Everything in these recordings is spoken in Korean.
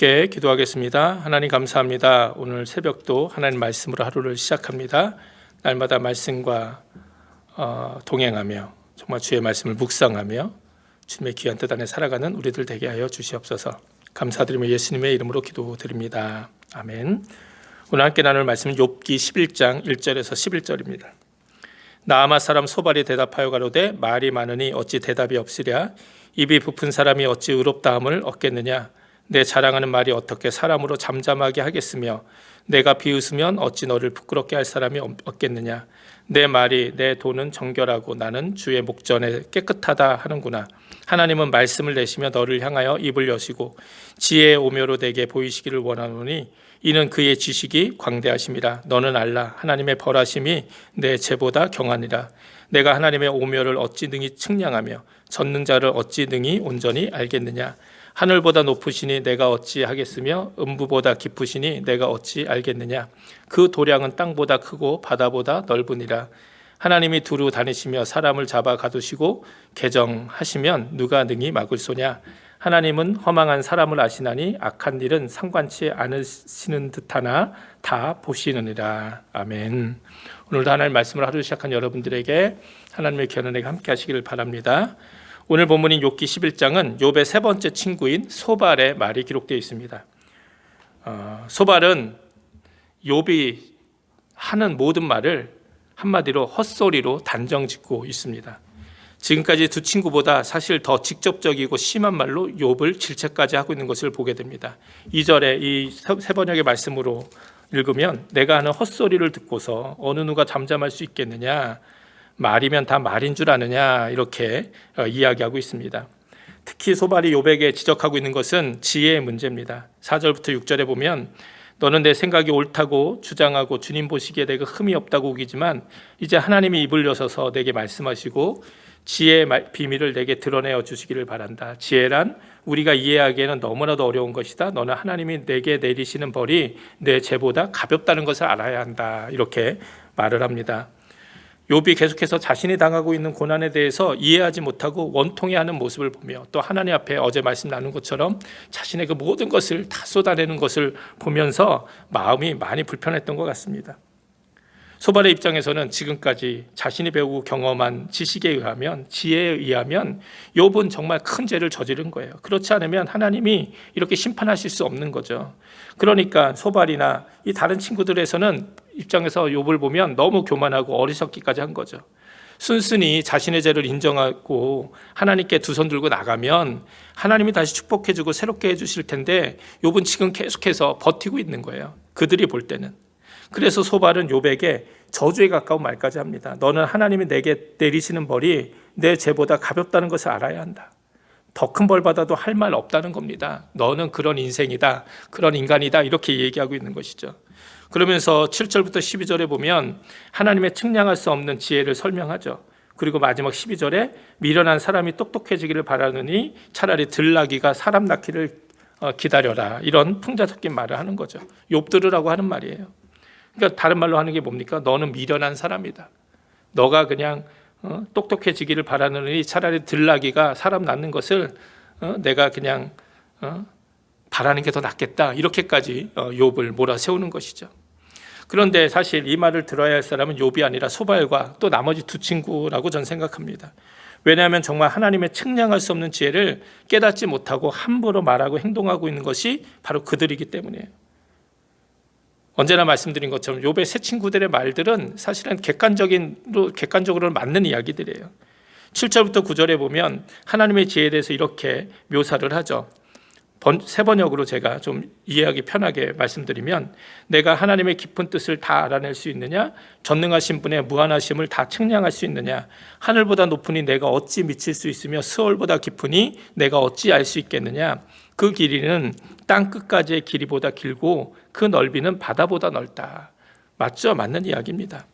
함께 기도하겠습니다. 하나님 감사합니다. 오늘 새벽도 하나님 말씀으로 하루를 시작합니다. 날마다 말씀과 어, 동행하며 정말 주의 말씀을 묵상하며 주님의 귀한 뜻 안에 살아가는 우리들 되게 하여 주시옵소서. 감사드리며 예수님의 이름으로 기도드립니다. 아멘. 오늘 함께 나눌 말씀은 욥기 11장 1절에서 11절입니다. 나아마 사람 소발이 대답하여 가로되 말이 많으니 어찌 대답이 없으랴 입이 부푼 사람이 어찌 의롭다함을 얻겠느냐 내 자랑하는 말이 어떻게 사람으로 잠잠하게 하겠으며 내가 비웃으면 어찌 너를 부끄럽게 할 사람이 없겠느냐? 내 말이 내 돈은 정결하고 나는 주의 목전에 깨끗하다 하는구나. 하나님은 말씀을 내시며 너를 향하여 입을 여시고 지혜의 오묘로 내게 보이시기를 원하노니 이는 그의 지식이 광대하심이라. 너는 알라. 하나님의 벌하심이 내 죄보다 경하니라. 내가 하나님의 오묘를 어찌 능히 측량하며 전능자를 어찌 능히 온전히 알겠느냐 하늘보다 높으시니 내가 어찌 하겠으며 음부보다 깊으시니 내가 어찌 알겠느냐? 그 도량은 땅보다 크고 바다보다 넓으니라. 하나님이 두루 다니시며 사람을 잡아 가두시고 개정하시면 누가 능히 막을 소냐? 하나님은 허망한 사람을 아시나니 악한 일은 상관치 않으시는 듯하나 다 보시느니라. 아멘. 오늘도 하나님 말씀을 하루 시작한 여러분들에게 하나님의 견언에게 함께 하시기를 바랍니다 오늘 본문인 욥기 11장은 욥의 세 번째 친구인 소발의 말이 기록되어 있습니다. 어, 소발은 욥이 하는 모든 말을 한마디로 헛소리로 단정짓고 있습니다. 지금까지 두 친구보다 사실 더 직접적이고 심한 말로 욥을 질책까지 하고 있는 것을 보게 됩니다. 2절에 이 세 번역의 말씀으로 읽으면 내가 하는 헛소리를 듣고서 어느 누가 잠잠할 수 있겠느냐 말이면 다 말인 줄 아느냐 이렇게 어, 이야기하고 있습니다. 특히 소발이 요백에 지적하고 있는 것은 지혜의 문제입니다. 4절부터 6절에 보면 너는 내 생각이 옳다고 주장하고 주님 보시기에 내가 흠이 없다고 우기지만 이제 하나님이 입을 여셔서 내게 말씀하시고 지혜의 비밀을 내게 드러내어 주시기를 바란다. 지혜란 우리가 이해하기에는 너무나도 어려운 것이다. 너는 하나님이 내게 내리시는 벌이 내 죄보다 가볍다는 것을 알아야 한다. 이렇게 말을 합니다. 욥이 계속해서 자신이 당하고 있는 고난에 대해서 이해하지 못하고 원통해하는 모습을 보며 또 하나님 앞에 어제 말씀 나눈 것처럼 자신의 그 모든 것을 다 쏟아내는 것을 보면서 마음이 많이 불편했던 것 같습니다. 소발의 입장에서는 지금까지 자신이 배우고 경험한 지식에 의하면 지혜에 의하면 욥은 정말 큰 죄를 저지른 거예요. 그렇지 않으면 하나님이 이렇게 심판하실 수 없는 거죠. 그러니까 소발이나 이 다른 친구들에서는 입장에서 욥을 보면 너무 교만하고 어리석기까지 한 거죠. 순순히 자신의 죄를 인정하고 하나님께 두 손 들고 나가면 하나님이 다시 축복해 주고 새롭게 해 주실 텐데 욥은 지금 계속해서 버티고 있는 거예요. 그들이 볼 때는. 그래서 소발은 욥에게 저주에 가까운 말까지 합니다. 너는 하나님이 내게 내리시는 벌이 내 죄보다 가볍다는 것을 알아야 한다. 더 큰 벌 받아도 할 말 없다는 겁니다. 너는 그런 인생이다. 그런 인간이다. 이렇게 얘기하고 있는 것이죠. 그러면서 7절부터 12절에 보면 하나님의 측량할 수 없는 지혜를 설명하죠. 그리고 마지막 12절에 미련한 사람이 똑똑해지기를 바라느니 차라리 들나기가 사람 낳기를 어, 기다려라. 이런 풍자 섞인 말을 하는 거죠. 욥 들으라고 하는 말이에요. 그러니까 다른 말로 하는 게 뭡니까? 너는 미련한 사람이다. 너가 그냥 어, 똑똑해지기를 바라느니 차라리 들나기가 사람 낳는 것을 어, 내가 그냥 어, 바라는 게 더 낫겠다. 이렇게까지 어, 욥을 몰아세우는 것이죠. 그런데 사실 이 말을 들어야 할 사람은 욥이 아니라 소발과 또 나머지 두 친구라고 전 생각합니다. 왜냐하면 정말 하나님의 측량할 수 없는 지혜를 깨닫지 못하고 함부로 말하고 행동하고 있는 것이 바로 그들이기 때문이에요. 언제나 말씀드린 것처럼 욥의 세 친구들의 말들은 사실은 객관적인 객관적으로 맞는 이야기들이에요. 7절부터 9절에 보면 하나님의 지혜에 대해서 이렇게 묘사를 하죠. 세 번역으로 제가 좀 이해하기 편하게 말씀드리면 내가 하나님의 깊은 뜻을 다 알아낼 수 있느냐 전능하신 분의 무한하심을 다 측량할 수 있느냐 하늘보다 높으니 내가 어찌 미칠 수 있으며 스월보다 깊으니 내가 어찌 알 수 있겠느냐. 그 길이는 땅 끝까지의 길이보다 길고 그 넓이는 바다보다 넓다. 맞죠? 맞는 이야기입니다.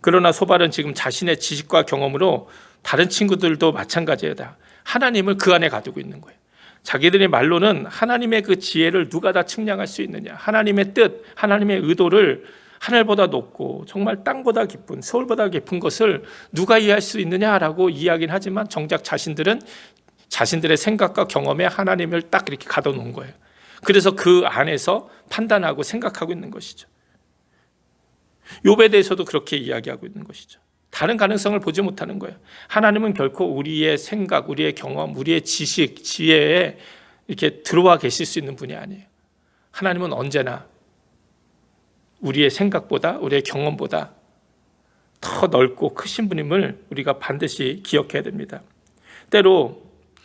그러나 소발은 지금 자신의 지식과 경험으로 다른 친구들도 마찬가지다. 하나님을 그 안에 가두고 있는 거예요 자기들의 말로는 하나님의 그 지혜를 누가 다 측량할 수 있느냐. 하나님의 뜻, 하나님의 의도를 하늘보다 높고 정말 땅보다 깊은 서울보다 깊은 것을 누가 이해할 수 있느냐라고 이야기는 하지만 정작 자신들은 자신들의 생각과 경험에 하나님을 딱 이렇게 가둬 놓은 거예요. 그래서 그 안에서 판단하고 생각하고 있는 것이죠. 욥에 대해서도 그렇게 이야기하고 있는 것이죠. 다른 가능성을 보지 못하는 거예요. 하나님은 결코 우리의 생각, 우리의 경험, 우리의 지식, 지혜에 이렇게 들어와 계실 수 있는 분이 아니에요. 하나님은 언제나 우리의 생각보다, 우리의 경험보다 더 넓고 크신 분임을 우리가 반드시 기억해야 됩니다. 때로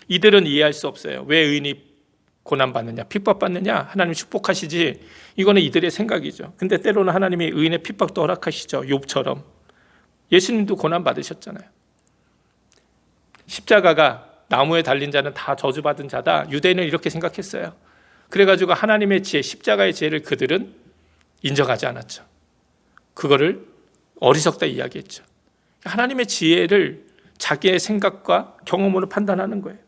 이들은 이해할 수 없어요. 왜 의인이 고난 받느냐, 핍박 받느냐, 하나님 축복하시지. 이거는 이들의 생각이죠. 근데 때로는 하나님이 의인의 핍박도 허락하시죠. 욥처럼. 예수님도 고난 받으셨잖아요. 십자가가 나무에 달린 자는 다 저주받은 자다. 유대인은 이렇게 생각했어요. 그래가지고 하나님의 지혜, 십자가의 지혜를 그들은 인정하지 않았죠. 그거를 어리석다 이야기했죠. 하나님의 지혜를 자기의 생각과 경험으로 판단하는 거예요.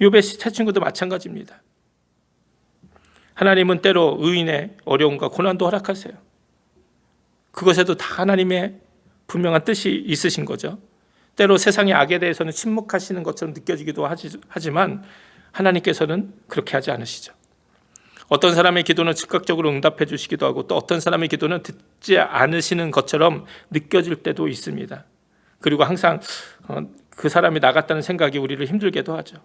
요배 새 친구도 마찬가지입니다. 하나님은 때로 의인의 어려움과 고난도 허락하세요. 그것에도 다 하나님의 분명한 뜻이 있으신 거죠. 때로 세상의 악에 대해서는 침묵하시는 것처럼 느껴지기도 하지만 하나님께서는 그렇게 하지 않으시죠. 어떤 사람의 기도는 즉각적으로 응답해 주시기도 하고 또 어떤 사람의 기도는 듣지 않으시는 것처럼 느껴질 때도 있습니다. 그리고 항상 어, 그 사람이 나갔다는 생각이 우리를 힘들게도 하죠.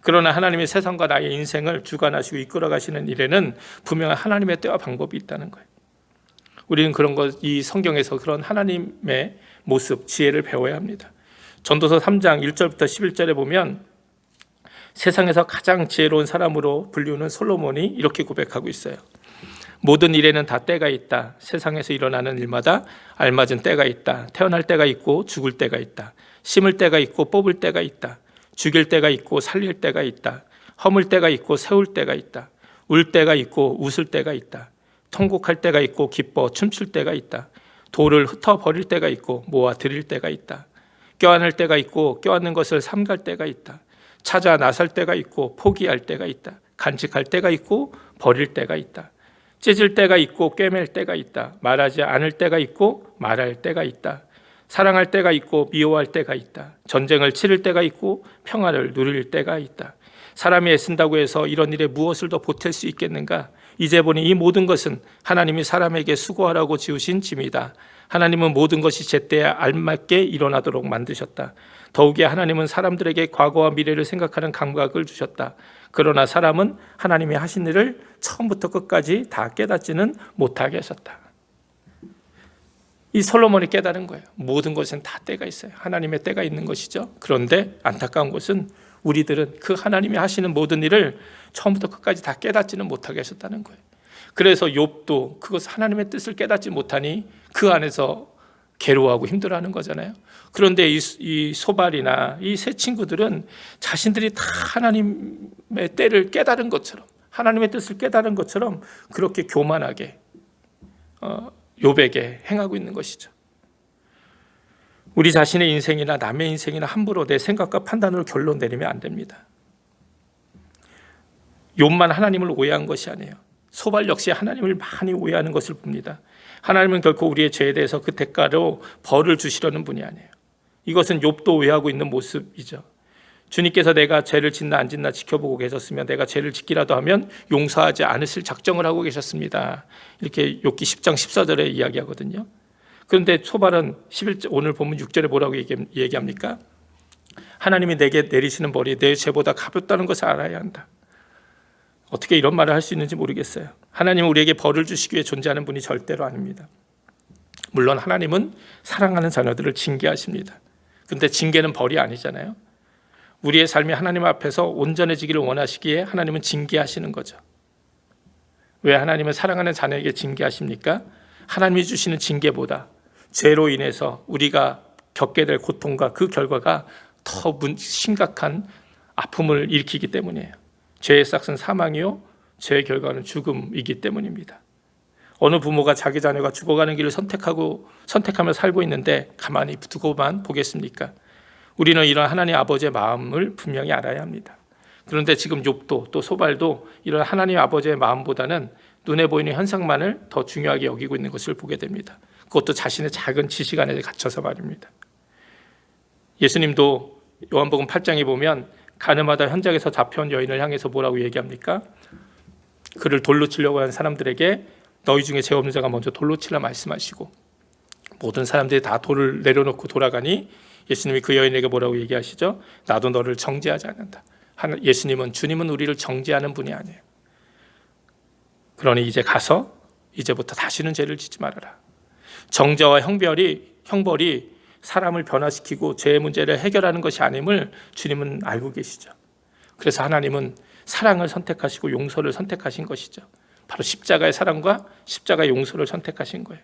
그러나 하나님의 세상과 나의 인생을 주관하시고 이끌어 가시는 일에는 분명한 하나님의 때와 방법이 있다는 거예요. 우리는 그런 것, 이 성경에서 그런 하나님의 모습, 지혜를 배워야 합니다. 전도서 3장 1절부터 11절에 보면 세상에서 가장 지혜로운 사람으로 불리우는 솔로몬이 이렇게 고백하고 있어요. 모든 일에는 다 때가 있다. 세상에서 일어나는 일마다 알맞은 때가 있다. 태어날 때가 있고 죽을 때가 있다. 심을 때가 있고 뽑을 때가 있다. 죽일 때가 있고 살릴 때가 있다. 허물 때가 있고 세울 때가 있다. 울 때가 있고 웃을 때가 있다. 통곡할 때가 있고 기뻐 춤출 때가 있다. 돌을 흩어 버릴 때가 있고 모아 드릴 때가 있다. 껴안을 때가 있고 껴안는 것을 삼갈 때가 있다. 찾아 나설 때가 있고 포기할 때가 있다. 간직할 때가 있고 버릴 때가 있다. 찢을 때가 있고 꿰맬 때가 있다. 말하지 않을 때가 있고 말할 때가 있다. 사랑할 때가 있고 미워할 때가 있다. 전쟁을 치를 때가 있고 평화를 누릴 때가 있다. 사람이 애쓴다고 해서 이런 일에 무엇을 더 보탤 수 있겠는가? 이제 보니 이 모든 것은 하나님이 사람에게 수고하라고 지으신 짐이다. 하나님은 모든 것이 제때에 알맞게 일어나도록 만드셨다. 더욱이 하나님은 사람들에게 과거와 미래를 생각하는 감각을 주셨다. 그러나 사람은 하나님이 하신 일을 처음부터 끝까지 다 깨닫지는 못하게 하셨다. 이 솔로몬이 깨달은 거예요. 모든 것은 다 때가 있어요. 하나님의 때가 있는 것이죠. 그런데 안타까운 것은 우리들은 그 하나님이 하시는 모든 일을 처음부터 끝까지 다 깨닫지는 못하게 하셨다는 거예요. 그래서 욥도 그것 하나님의 뜻을 깨닫지 못하니 그 안에서 괴로워하고 힘들어하는 거잖아요. 그런데 이, 이 소발이나 이 세 친구들은 자신들이 다 하나님의 때를 깨달은 것처럼 하나님의 뜻을 깨달은 것처럼 그렇게 교만하게 어, 욥에게 행하고 있는 것이죠. 우리 자신의 인생이나 남의 인생이나 함부로 내 생각과 판단으로 결론 내리면 안 됩니다. 욥만 하나님을 오해한 것이 아니에요. 소발 역시 하나님을 많이 오해하는 것을 봅니다. 하나님은 결코 우리의 죄에 대해서 그 대가로 벌을 주시려는 분이 아니에요. 이것은 욥도 오해하고 있는 모습이죠. 주님께서 내가 죄를 짓나 안 짓나 지켜보고 계셨으면 내가 죄를 짓기라도 하면 용서하지 않으실 작정을 하고 계셨습니다. 이렇게 욥기 10장 14절에 이야기하거든요. 그런데 초발은 11절 오늘 보면 6절에 뭐라고 얘기, 합니까 하나님이 내게 내리시는 벌이 내 죄보다 가볍다는 것을 알아야 한다. 어떻게 이런 말을 할 수 있는지 모르겠어요. 하나님은 우리에게 벌을 주시기 위해 존재하는 분이 절대로 아닙니다. 물론 하나님은 사랑하는 자녀들을 징계하십니다. 근데 징계는 벌이 아니잖아요. 우리의 삶이 하나님 앞에서 온전해지기를 원하시기에 하나님은 징계하시는 거죠. 왜 하나님은 사랑하는 자녀에게 징계하십니까? 하나님이 주시는 징계보다 죄로 인해서 우리가 겪게 될 고통과 그 결과가 더 심각한 아픔을 일으키기 때문이에요. 죄의 싹은 사망이요, 죄의 결과는 죽음이기 때문입니다. 어느 부모가 자기 자녀가 죽어가는 길을 선택하고 선택하며 살고 있는데 가만히 두고만 보겠습니까? 우리는 이런 하나님 아버지의 마음을 분명히 알아야 합니다. 그런데 지금 욥도 또 소발도 이런 하나님 아버지의 마음보다는 눈에 보이는 현상만을 더 중요하게 여기고 있는 것을 보게 됩니다. 그것도 자신의 작은 지식 안에 갇혀서 말입니다. 예수님도 요한복음 8장에 보면 가늠하다 현장에서 잡혀온 여인을 향해서 뭐라고 얘기합니까? 그를 돌로 치려고 하는 사람들에게 너희 중에 죄 없는 자가 먼저 돌로 치라 말씀하시고 모든 사람들이 다 돌을 내려놓고 돌아가니 예수님이 그 여인에게 뭐라고 얘기하시죠? 나도 너를 정죄하지 않는다. 예수님은 주님은 우리를 정죄하는 분이 아니에요. 그러니 이제 가서 이제부터 다시는 죄를 짓지 말아라. 정죄와 형벌이 형벌이 사람을 변화시키고 죄의 문제를 해결하는 것이 아님을 주님은 알고 계시죠. 그래서 하나님은 사랑을 선택하시고 용서를 선택하신 것이죠. 바로 십자가의 사랑과 십자가의 용서를 선택하신 거예요.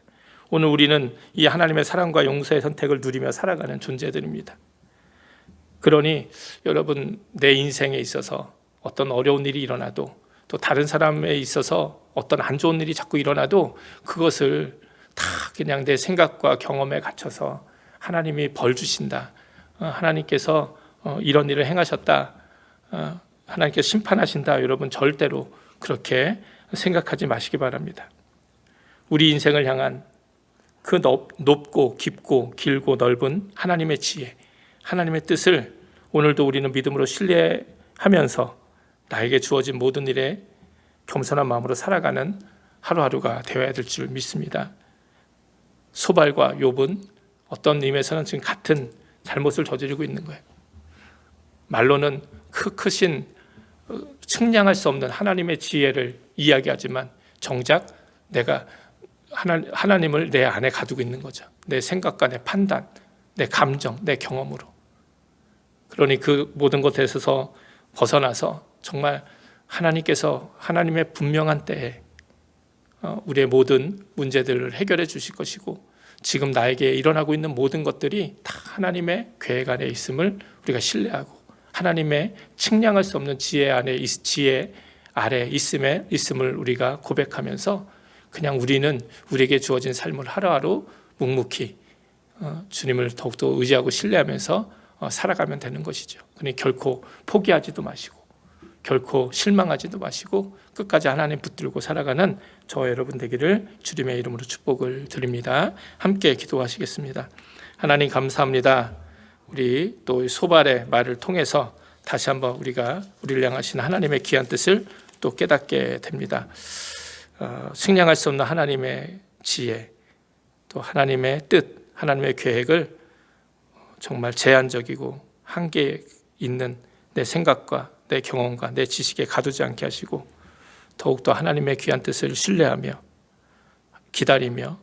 오늘 우리는 이 하나님의 사랑과 용서의 선택을 누리며 살아가는 존재들입니다. 그러니 여러분 내 인생에 있어서 어떤 어려운 일이 일어나도 또 다른 사람에 있어서 어떤 안 좋은 일이 자꾸 일어나도 그것을 다 그냥 내 생각과 경험에 갇혀서 하나님이 벌 주신다. 어, 하나님께서 어, 이런 일을 행하셨다. 어, 하나님께서 심판하신다. 여러분 절대로 그렇게 생각하지 마시기 바랍니다. 우리 인생을 향한 그 높, 높고 깊고 길고 넓은 하나님의 지혜, 하나님의 뜻을 오늘도 우리는 믿음으로 신뢰하면서 나에게 주어진 모든 일에 겸손한 마음으로 살아가는 하루하루가 되어야 될 줄 믿습니다. 소발과 욥은 어떤 의미에서는 지금 같은 잘못을 저지르고 있는 거예요. 말로는 크 크신 어, 측량할 수 없는 하나님의 지혜를 이야기하지만 정작 내가 하나, 하나님을 내 안에 가두고 있는 거죠. 내 생각과 내 판단, 내 감정, 내 경험으로. 그러니 그 모든 것에 있어서 벗어나서 정말 하나님께서 하나님의 분명한 때에 어, 우리의 모든 문제들을 해결해 주실 것이고 지금 나에게 일어나고 있는 모든 것들이 다 하나님의 계획 안에 있음을 우리가 신뢰하고 하나님의 측량할 수 없는 지혜 안에 있- 지혜 아래 있음에 있음을 우리가 고백하면서 그냥 우리는 우리에게 주어진 삶을 하루하루 묵묵히 어, 주님을 더욱더 의지하고 신뢰하면서 어, 살아가면 되는 것이죠. 그러니 결코 포기하지도 마시고 결코 실망하지도 마시고 끝까지 하나님 붙들고 살아가는 저 여러분 되기를 주님의 이름으로 축복을 드립니다. 함께 기도하시겠습니다. 하나님 감사합니다. 우리 또 소발의 말을 통해서 다시 한번 우리가 우리를 향하신 하나님의 귀한 뜻을 또 깨닫게 됩니다. 어, 승량할 수 없는 하나님의 지혜, 또 하나님의 뜻, 하나님의 계획을 정말 제한적이고 한계 있는 내 생각과 내 경험과 내 지식에 가두지 않게 하시고 더욱더 하나님의 귀한 뜻을 신뢰하며 기다리며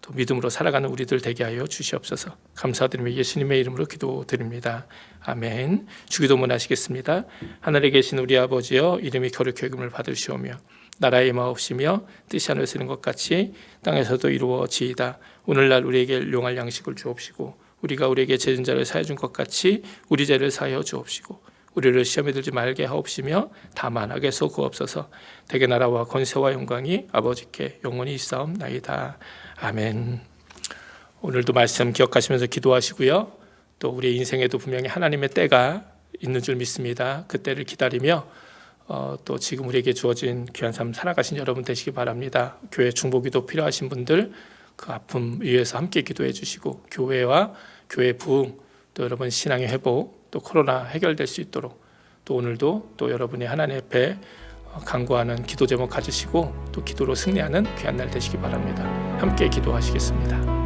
또 믿음으로 살아가는 우리들 되게 하여 주시옵소서. 감사드리며 예수님의 이름으로 기도드립니다. 아멘. 주기도문 하시겠습니다. 하늘에 계신 우리 아버지여 이름이 거룩히 여김을 받으시오며 나라의 마옵시며 뜻이 하늘에 것 같이 땅에서도 이루어지이다. 오늘날 우리에게 용할 양식을 주옵시고 우리가 우리에게 죄진 자를 사해 준 것 같이 우리 죄를 사하여 주옵시고 우리를 시험에 들지 말게 하옵시며 다만 악에서 구옵소서 대개 나라와 권세와 영광이 아버지께 영원히 있사옵나이다. 아멘. 오늘도 말씀 기억하시면서 기도하시고요. 또 우리 인생에도 분명히 하나님의 때가 있는 줄 믿습니다. 그 때를 기다리며 어, 또 지금 우리에게 주어진 귀한 삶 살아가신 여러분 되시기 바랍니다. 교회 중보기도 필요하신 분들 그 아픔 위해서 함께 기도해 주시고 교회와 교회 부흥 또 여러분 신앙의 회복 또 코로나 해결될 수 있도록 또 오늘도 또 여러분이 하나님 앞에 어, 간구하는 기도 제목 가지시고 또 기도로 승리하는 귀한 날 되시기 바랍니다. 함께 기도하시겠습니다.